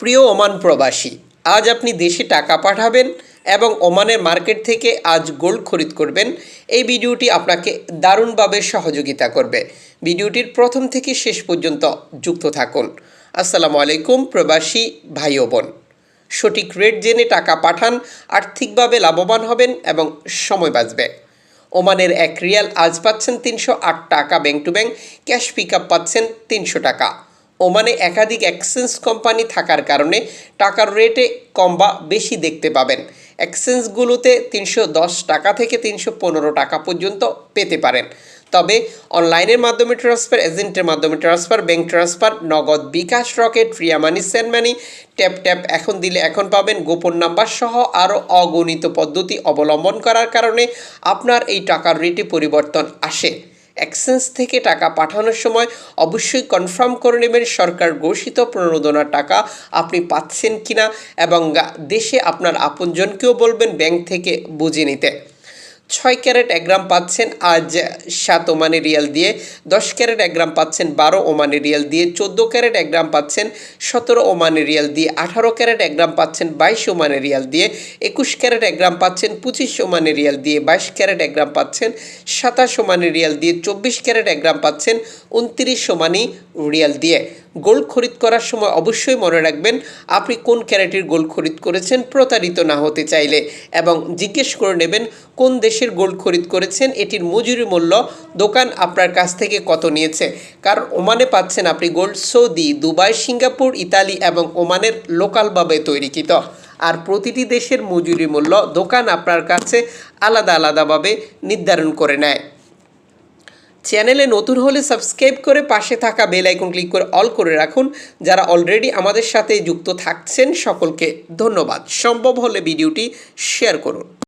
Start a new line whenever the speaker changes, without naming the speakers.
প্রিয় ওমান প্রবাসী, আজ আপনি দেশে টাকা পাঠাবেন এবং ওমানের মার্কেট থেকে আজ গোল্ড খরিদ করবেন। এই ভিডিওটি আপনাকে দারুণভাবে সহযোগিতা করবে। ভিডিওটির প্রথম থেকে শেষ পর্যন্ত যুক্ত থাকুন। আসসালামু আলাইকুম প্রবাসী ভাই বোন। সঠিক রেট জেনে টাকা পাঠান, আর্থিকভাবে লাভবান হবেন এবং সময় বাঁচবে। ওমানের এক রিয়াল আজ পাচ্ছেন তিনশো আট টাকা bank to bank, cash pick up পাচ্ছেন তিনশো টাকা। ওমানে একাধিক এক্সচেঞ্জ কোম্পানি থাকার কারণে টাকার রেটে কম বা বেশি দেখতে পাবেন। এক্সচেঞ্জগুলোতে তিনশো দশ টাকা থেকে তিনশো পনেরো টাকা পর্যন্ত পেতে পারেন। তবে অনলাইনের মাধ্যমে ট্রান্সফার, এজেন্টের মাধ্যমে transfer, bank transfer, Nagad bKash, Rocket, Ria money, send money, tap tap এখন দিলে এখন পাবেন গোপন নাম্বার সহ আরও অগণিত পদ্ধতি অবলম্বন করার কারণে আপনার এই টাকার রেটে পরিবর্তন আসে। এক্সচেঞ্জ থেকে টাকা পাঠানোর সময় অবশ্যই কনফার্ম করে নেবেন সরকার ঘোষিত প্রণোদনার টাকা আপনি পাচ্ছেন কিনা এবং দেশে আপনার আপনজনকেও বলবেন ব্যাংক থেকে বুঝে নিতে। ছয় ক্যারেট এক গ্রাম পাচ্ছেন আজ সাত ওমানি রিয়াল দিয়ে, দশ ক্যারেট এক গ্রাম পাচ্ছেন বারো ওমানি রিয়াল দিয়ে, চোদ্দ ক্যারেট এক গ্রাম পাচ্ছেন সতেরো ওমানি রিয়াল দিয়ে, আঠারো ক্যারেট এক গ্রাম পাচ্ছেন বাইশ ওমানি রিয়াল দিয়ে, একুশ ক্যারেট এক গ্রাম পাচ্ছেন পঁচিশ ওমানি রিয়াল দিয়ে, বাইশ ক্যারেট এক গ্রাম পাচ্ছেন সাতাশ ওমানি রিয়াল দিয়ে, চব্বিশ ক্যারেট এক গ্রাম পাচ্ছেন উনত্রিশ ওমানি রিয়াল দিয়ে। গোল্ড খরিদ করার সময় অবশ্যই মনে রাখবেন, আপনি কোন ক্যারেটের গোল্ড খরিদ করেছেন প্রতারিত না হতে চাইলে এবং জিজ্ঞেস করে নেবেন কোন দেশের গোল্ড খরিদ করেছেন, এটির মজুরি মূল্য, দোকান আপনার কাছ থেকে কত নিয়েছে। কারণ ওমানে পাচ্ছেন আপনি gold Saudi, Dubai, Singapore, Italy এবং ওমানের লোকালভাবে তৈরিকৃত। আর প্রতিটি দেশের মজুরি মূল্য দোকান আপনার কাছে আলাদা আলাদাভাবে নির্ধারণ করে নেয়। চ্যানেলে নতুন হলে সাবস্ক্রাইব করে পাশে থাকা বেল আইকন ক্লিক করে অল করে রাখুন। যারা অলরেডি আমাদের সাথে যুক্ত থাকছেন, সকলকে ধন্যবাদ। সম্ভব হলে ভিডিওটি শেয়ার করুন।